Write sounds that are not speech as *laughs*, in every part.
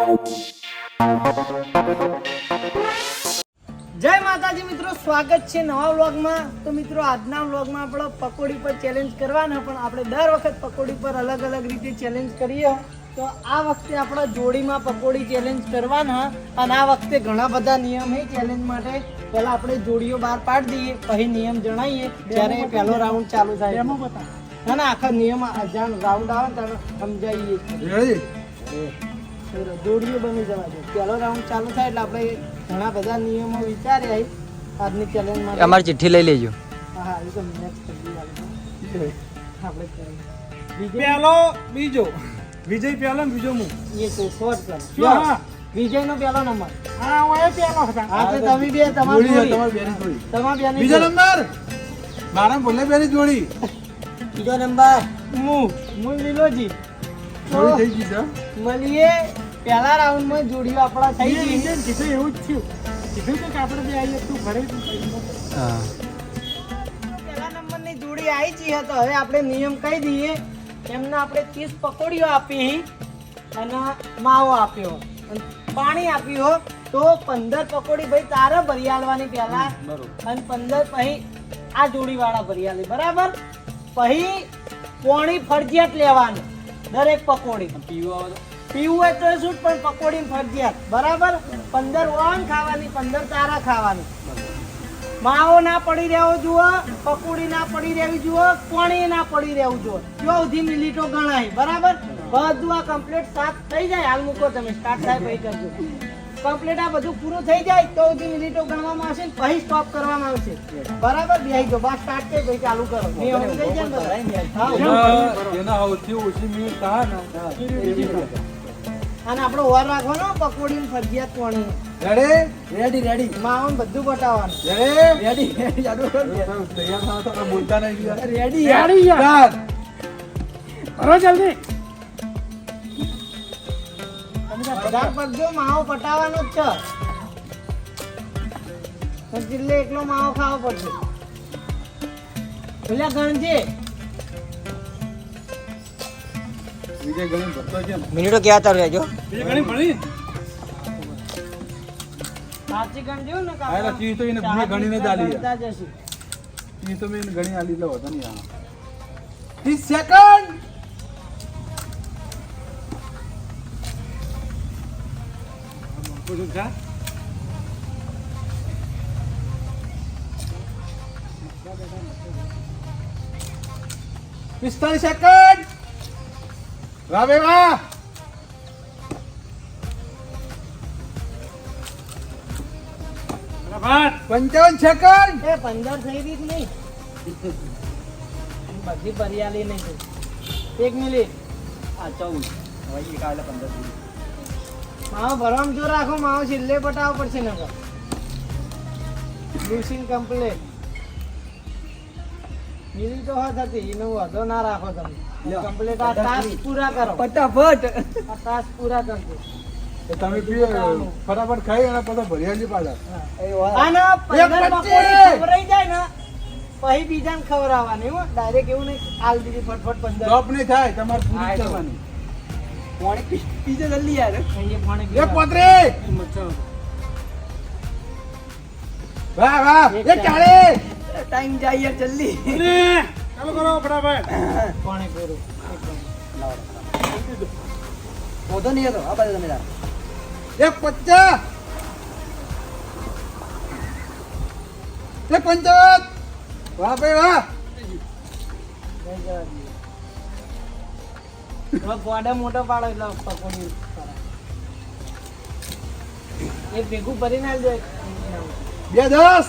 જય માતાજી મિત્રો સ્વાગત છે નવા વ્લોગમાં. તો મિત્રો આજના વ્લોગમાં આપણે પકોડી પર ચેલેન્જ કરવાના પણ આપણે દર વખત પકોડી પર અલગ અલગ રીતે ચેલેન્જ કરીએ. તો આ વખતે આપણે જોડીમાં પકોડી ચેલેન્જ કરવાના અને આ વખતે ઘણા બધા નિયમ એ ચેલેન્જ માટે. પહેલા આપણે જોડીઓ બહાર પાડી દઈએ પછી નિયમ જણાવીએ ત્યારે પહેલો રાઉન્ડ ચાલુ થાય. ના ના આખા નિયમ જાણ રાઉન્ડ આવે ને ત્યારે સમજાવીએ જોડીઓ બની જવા પહેલો રાઉન્ડ ચાલુ થાય એટલે આપણે ઘણા બધા નિયમો વિચાર્યા છે આજની ચેલેન્જ માટે. અમારી ચિઠ્ઠી લઈ લેજો. હા એ તો આપણે પહેલો બીજો. વિજય પહેલો ને બીજો હું એ તો શોર્ટ કર શું? હા. વિજય નો પહેલો નંબર. હા હું પહેલો હતા. હા તો તમે બે તમારી જોડી. તમારી બેની બીજો. નંબર. મારા બોલે બેની જોડી. બીજો નંબર. હું હું લીલોજી. જોડી થઈ ગઈ છે મળીએ. પહેલા રાઉન્ડમાં જોડીઓ આપણા થઈ ગઈ. કીધું એવું જ થયું. કીધું કે આપણે બે આવીએ તું ઘરે હા. પહેલા નંબરની જોડી આવી છે તો હવે આપણે નિયમ કહી દઈએ એમને આપણે ત્રીસ પકોડીઓ આપી અને માવો આપ્યો. અને પાણી આપ્યું તો પંદર પકોડી ભાઈ તારે ભરી આલવાની પહેલા અને પંદર પછી આ જોડી વાળા ભરી આલે બરાબર? પછી પોણી ફરજિયાત લેવાનું દરેક પકોડી. પીવું હોય તો શું પણ પકોડી ફરજિયાત. બરાબર? પંદર ઓન ખાવાની પંદર તારા ખાવાની. માવો ના પડી રહેવો જુઓ પકોડી ના પડી રહેવી જુઓ પાણી ના પડી રહેવું જુઓ. ચૌથી મિનિટો ગણાય બરાબર? બધું આ કમ્પ્લીટ સાફ થઈ જાય. હાલ મૂકો તમે સ્ટાર્ટ થાય પછી કરજો. કમ્પ્લીટ આ બધું પૂરું થઈ જાય ચૌથી મિનિટો ગણવામાં આવશે ને પછી સ્ટોપ કરવામાં આવશે. બરાબર? બિહાઈ જો બસ સ્ટાર્ટ થઈ પછી ચાલુ કરો. નિયમ થઈ જાય ને બધા? એના સૌથી ઓછી મિનિટ થાય ને. અને આપણો ઓર રાખવાનો પકોડી ફરજિયાત પાણી રેડી રેડી રેડી માવો બધું બતાવવાનું રેડી રેડી તૈયાર થાવ તો બોલતા નહીં રેડી રેડી યાર. કરો જલ્દી. માવો પટાવવાનો જ છે. છેલ્લે એકલો માવો ખાવો પડશે. પેલા ગણજે. વિજય ગણી ભરતો છે મિનિટો ક્યાં તાર રહેજો? ભણી. સાચી ગણજો ને ચીજ તો એને ભૂલે તો મેં ઘણી આલી નહીં સેકન્ડ પિસ્તાલીસ સેકન્ડ રાવે વાહ! પંચાવન સેકન્ડ! એ પંદર થઈ રહી નહીં? બધી પરિયાલી નહીં એક મિનિટ. આ ચૌદ. હવે કાલે પંદર માવો ભરવામાં જો રાખો માવો છેલ્લે પટાવવો પડશે નકર. લુસિંગ કમ્પ્લેટ મિલી તો હોત હતી એનો વધો ના રાખો તમે. કમ્પ્લીટ આ ટાસ્ક પૂરા કરો. ફટાફટ. આ ટાસ્ક પૂરા કરજો. તમે પીએ ફટાફટ ખાઈ અને પછી ભરિયાજી પાછા. અને પંદર એક પકોડી પચીસ. ખવડાઈ જાય ને પછી બીજાને ખવડાવવાની હો. ડાયરેક્ટ એવું નહીં આલ દીધી ફટફટ પંદર. સ્ટોપ નહીં થાય તમારે પૂરી. પીજે જલ્દી યાર. પાણી એક વાહ વાહ એક ટાઈમ જાય યાર જલ્દી. ચાલો કરો ફટાફટ. પાણી પૂરું વધો નહીં હતો આ બાજુ તમે એક પચાસ એક પંચાવન વાહ ભાઈ વાહ. ગોડા મોટો પાડો એટલે પકોડી કરાય. એ ભેગું ભરીને આવજો એક. બે દસ.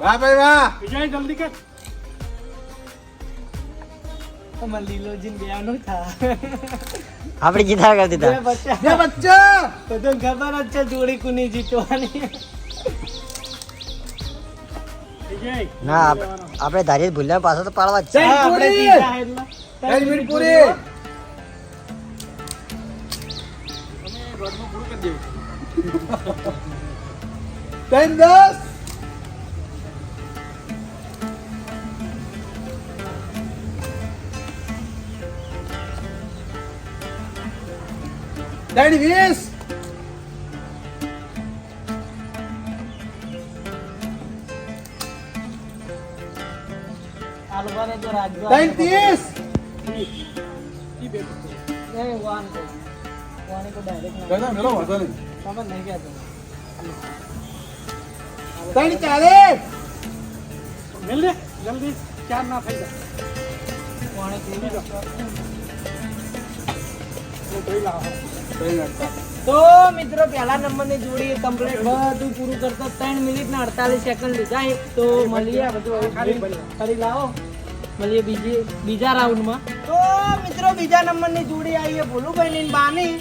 વાહ ભાઈ વાહ. અમારે લીલોજીને બેવાનું થા. આપણે જીતા કરી બે દીધા બચ્ચા. બે બચ્ચા. બધાને ખબર જ છે જોડી કુની જીતવાની. ના આપણે ધારી ભૂલ્યા પાછો તો પાડવા જ છે. આપણે પૂરી. જીત્યા એટલે. ત્રણ મિનિટ પૂરી ત્રણ દસ ત્રણ વીસ ત્રણ ત્રીસ નહીં, વાન કહું. વાને તો direct ના. થઈ જાય વાંધો નહીં ખબર તો મિત્રો પહેલા નંબરની જોડી કમ્પ્લીટ બધું પૂરું કરતા ત્રણ મિનિટ ને અડતાલીસ સેકન્ડ લીધા. તો મળીએ. બધું ફરી લાવો. મળીએ બીજી બીજા રાઉન્ડમાં તો મિત્રો બીજા નંબરની જોડી આવી છે ભોલુભાઈ ની બાની.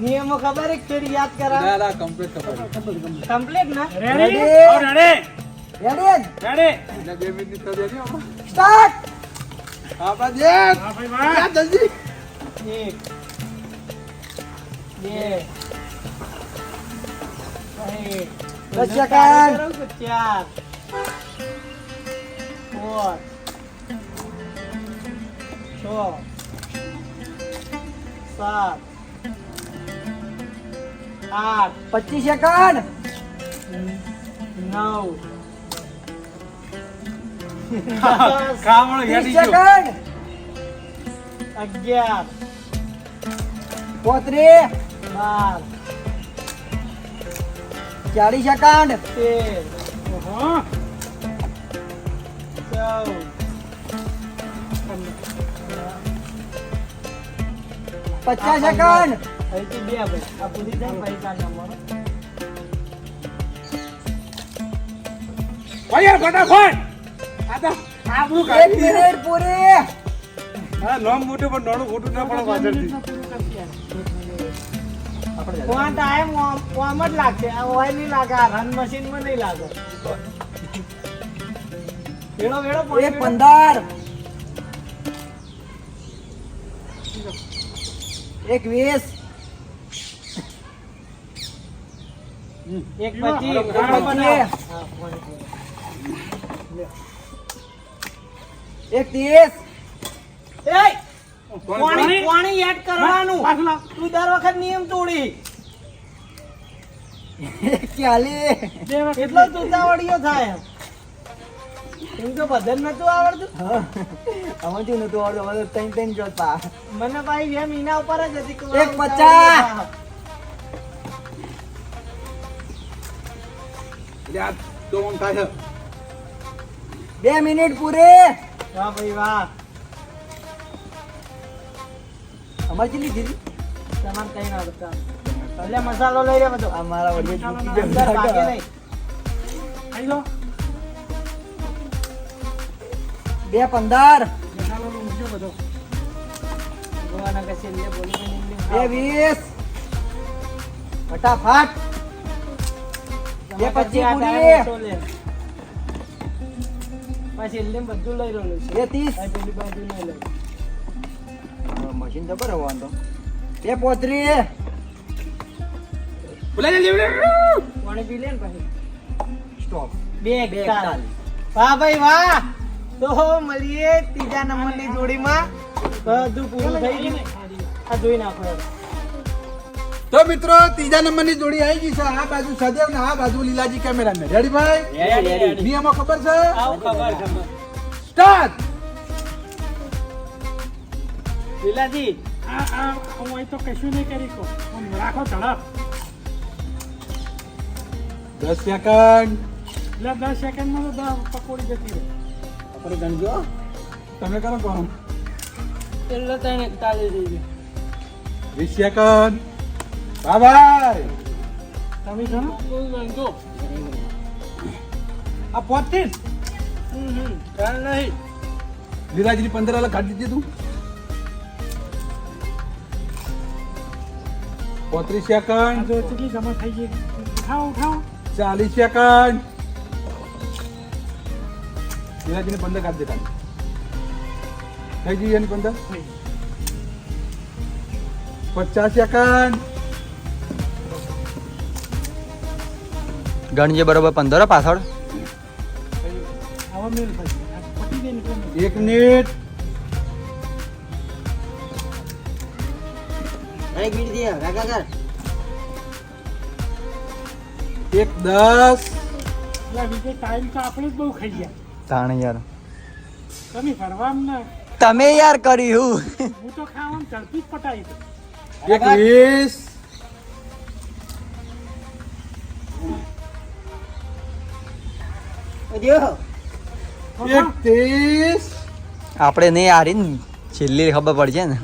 નિયમો ખબર એક ફેર યાદ કરા? ના ના કમ્પ્લીટ ખબર કમ્પ્લીટ ના? રેડી એટલે બે મિનિટ તો દેજો સ્ટાર્ટ હા બાદ યાર યાર જલ્દી. એક બે. ચાર. પાંચ છ. સાત. આઠ. પચીસ સેકન્ડ નવ. *laughs* અગિયાર. પોત્રીસ ચાલીસ સેકન્ડ તેર ચૌદ પચાસ સેકન્ડ અહીંથી બે ભાઈ આ પૂરી થાય પૈસા નંબર ભાઈ ફટાફટ! આ તો કાઢી મિનિટ પૂરી. હા નામ મોટું પણ નાનું ખોટું ના પડે પાછળથી પોઈન્ટ આ ઓમ- ઓમ જ લાગશે. આ ઓય નહીં લાગે આ રન મશીનમાં નહીં લાગે. વેળો વેળો એક point પંદર. એક વીસ. એક પચીસ. એક ત્રીસ! પાણી પાણી એડ કરવાનું. તું દર વખત નિયમ તોડી. એક એટલો જ થાય? એમ તો બધાને નતું આવડતું? આમાં શું નતું આવડતું? હવે ત્રણ ત્રણ જોતા મને ભાઈ બે મહિના ઉપર જ હતી એક પચાસ. બે મિનિટ પૂરે. વાહ ભાઈ વાહ. અમારે કેટલી દીધી? તમારે કઈ ના આવડતા એટલે મસાલો લઈ રહ્યા બધો. અમારા વડીએ ચૂકી અંદર નહીં. ખાઈ લો. બે પંદર. ભગવાન આગળ છેલ્લે બોલી બોલી બે વીસ. ફટાફટ. બે પચીસ પૂરી. લે. પછી બધું લઈ રહ્યું છે. બે ત્રીસ. પેલી બાજુ લઈ મશીન જબર હોવાનું તો બે પોત્રી બોલા જલ્દી. પાણી પી લે ને પછી. સ્ટોપ. બે બે. વાહ ભાઈ વાહ. તો મળીએ ત્રીજા નંબરની જોડીમાં. બધું પૂરું થઈ ગયું. આ જોઈ નાખો. તો મિત્રો ત્રીજા નંબરની જોડી આવી ગઈ છે. આ બાજુ સદેવ ને આ બાજુ લીલાજી કેમેરામેન. રેડી ભાઈ? Ready, ready. નિયમો ખબર છે? આવું ખબર હું રાખો લીલાજી દસ સેકન્ડ એટલે દસ સેકન્ડમાં તો દસ પકોડી જતી રહે. આપણે ગણજો તમે કરો કોણ? એટલે ત્રણ એકતાલીસ ગયું વીસ સેકન્ડ બાય તમે ગણો ગણજો આ પોતીસ હમ હમ નહીં. લીલાજીની પંદર અલગ કાઢી દીધી પોત્રીસ સેકન્ડ. કેટલી જમા થઈ ગઈ ઉઠાવ ઉઠાવ ચાલીસ સેકન્ડ. લીલાજીની પંદર કાઢી દેતા થઈ ગઈ એની પંદર પચાસ સેકન્ડ. ગણજે બરોબર પંદર પાછળ. એક મિનિટ. અરે ગીર દે રાગા કર. એક દસ. એટલે ટાઈમ તો આપણે જ બહુ ખાઈ ગયા. તાણ યાર. તમે ફરવા ને. તમે યાર કર્યું હું. તો જ પટાઈ એક વીસ. એક ત્રીસ. આપણે નહીં હારી ને છેલ્લી ખબર પડશે ને.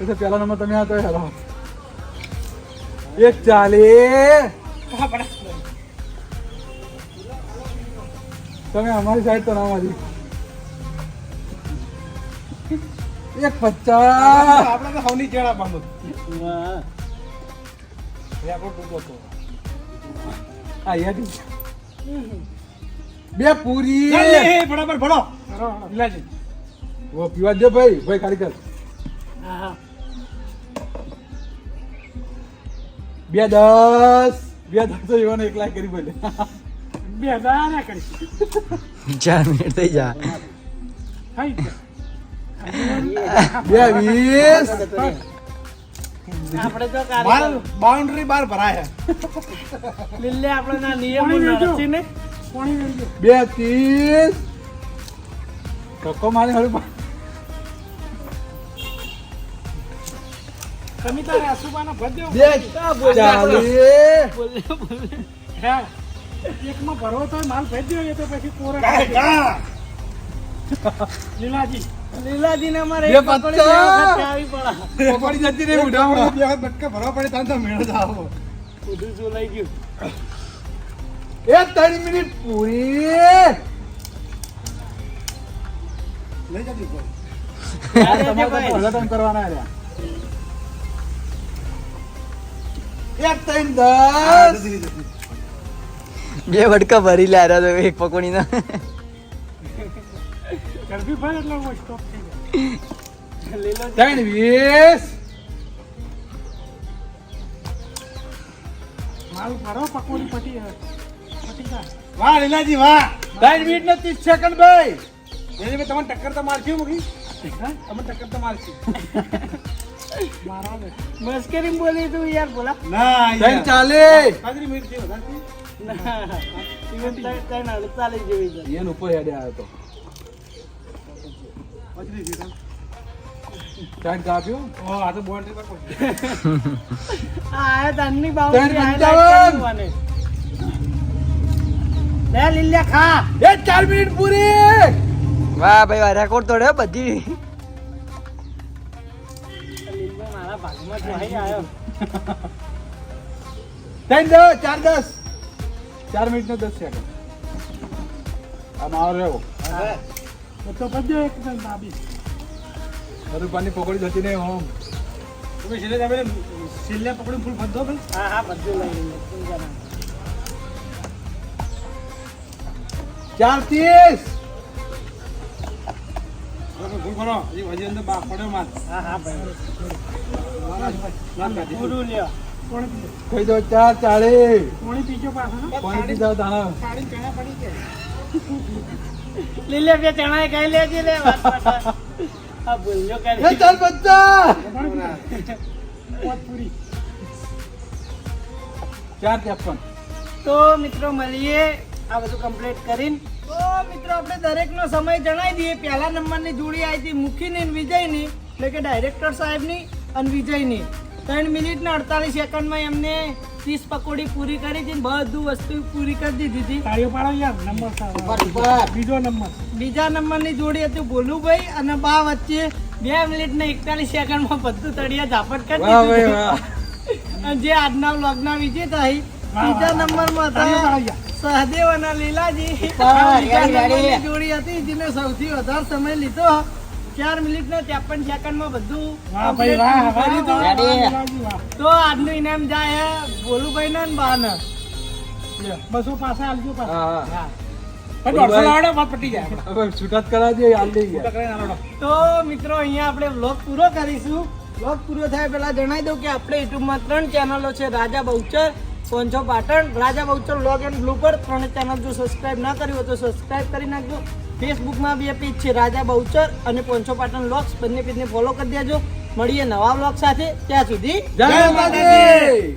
એ પહેલા પેલા નંબર તમે હતો હેલો. એક ચાલી તમે અમારી સાઈડ તો ના મારી. એક પચાસ. આપણે તો હવની ચેડા પામો આ યાદ બે પૂરી. બરાબર ભણો. પીવા દે ભાઈ. ભાઈ ખાલી કર હા, હા. બે દસ બે દસ તો એવાનો એક લાખ કરી બોલે. બે હજાર ના કરીશ ચાર મિનિટ થઈ જા બે વીસ. આપણે તો બાઉન્ડ્રી બાર ભરાય. લીલે આપણે ના નિયમો બે ત્રીસ. ધક્કો મારી હળું તમે તારે આસુબાના ભરજો. બે ચાલીસ હા. એકમાં ભરવો તો માલ ભેજ્યો એ તો પછી કોરે લીલાજી લીલાજી. ને અમારે બે પકોડી પચાસ. બે વખત ખાવી પડે. પકોડી જતી રહી ઉઠાવવા બે વખત બટકા ભરવા પડે તાન તો મેળ જ આવો બધું જોલાઈ ગયું. એક ત્રણ મિનિટ પૂરી. લઈ જતી કોઈ કરવાના રહ્યા. એક ત્રણ દસ. બે વડકા ભરી લે તો એક પકોડી ના કરવી ભાઈ એટલે હું સ્ટોપ થઈ જાય ત્રણ વીસ. માલ ભરો પકોડી પટી પટી જાય. વાહ લીલાજી વાહ. ત્રણ મિનિટ ને ત્રીસ સેકન્ડ ભાઈ. એની મેં તમને ટક્કર તો મારશી મૂકી? તમે ટક્કર તો મારશું મસ્કરી બોલી તું યાર બોલા. ના ત્રણ ચાલીસ હાજરી મિનિટ છે ના ઇવન ત્રણ અડતાલીસ જેવી છે. એન ઉપર હેડે આવ્યો તો. હાજરી છે તાન. ત્રણ કાપ્યો ઓ આ તો બાઉન્ડ્રી પર આ આયા તારની બાઉન્ડ્રી ત્રણ આયા પંચાવન. તારની મને. લે લીલ્યા ખા. એ ચાર મિનિટ પૂરી. વાહ ભાઈ વાહ રેકોર્ડ તોડ્યો બધી. *laughs* ત્રણ દસ ચાર દસ. ચાર મિનિટ નો દસ સેકન્ડ આ મારો રહેવો તો ભરજો એક બાબી. દાબી પાણી પકડી જતી નહીં હોમ. તમે સિલે તમે સિલે પકડી ફૂલ ફંદો ભાઈ. હા હા બધું લઈ ચાર ત્રીસ. ભૂલ કરો હજી હજી અંદર બાપ પડ્યો માર હા હા ભાઈ કહી દો ચાર ચાળી કોણી પીજો પાછો કોણી પીજો દાણા સાડી ચણા પડી ગયા લીલે બે ચણા કઈ લેજે લે. આ બોલ્યો કે ચાલ બચ્ચા પૂરી ચાર ત્રેપન તો મિત્રો મળીએ. આ બધું કમ્પ્લીટ કરીને. તો મિત્રો, આપણે દરેકનો સમય જણાવી દઈએ. પહેલા નંબરની જોડી આવી હતી મુખીની વિજયની. એટલે કે ડાયરેક્ટર સાહેબની. અને વિજયની. ત્રણ મિનિટ ને અડતાલીસ સેકન્ડમાં એમને ત્રીસ પકોડી પૂરી કરી હતી બધું વસ્તુ પૂરી કરી દીધી હતી. તાળીઓ પાડો યાર નંબર બીજો નંબર. બીજા નંબરની જોડી હતી ભોલુભાઈ અને બા વચ્ચે બે મિનિટ ને એકતાલીસ સેકન્ડમાં બધું તળિયા ઝાપટ કરી દીધું અને જે આજના વ્લોગના વિજેતા હતી બીજા નંબરમાં હતા સહદેવ અને લીલાજી. જોડી હતી જેને સૌથી વધારે સમય લીધો. ચાર મિનિટ ને ત્રેપન સેકન્ડમાં બધું. તો આજનું ઇનામ જાય હે ભોલુભાઈ ને બા ને લ્યો, બસો પાસે આલજો. તો મિત્રો અહીંયા આપણે વ્લોગ પૂરો કરીશું. બ્લોગ પૂરો થાય પેલા જણાવી દઉં કે આપણે યુટ્યુબમાં ત્રણ ચેનલો છે. Raja Bahuchar પોંચો Patan Raja Bahuchar blog and blooper ત્રણ ચેનલ જો સબસ્ક્રાઇબ ના કર્યું હોય તો સબસ્ક્રાઇબ કરી નાખજો. ફેસબુકમાં બે પેજ છે રાજા બહુચર અને પોંચો પાટણ વ્લોગ્સ બંને પેજને ફોલો કરી દેજો. મળીએ નવા વ્લોગ સાથે. ત્યાં સુધી જય માતાજી!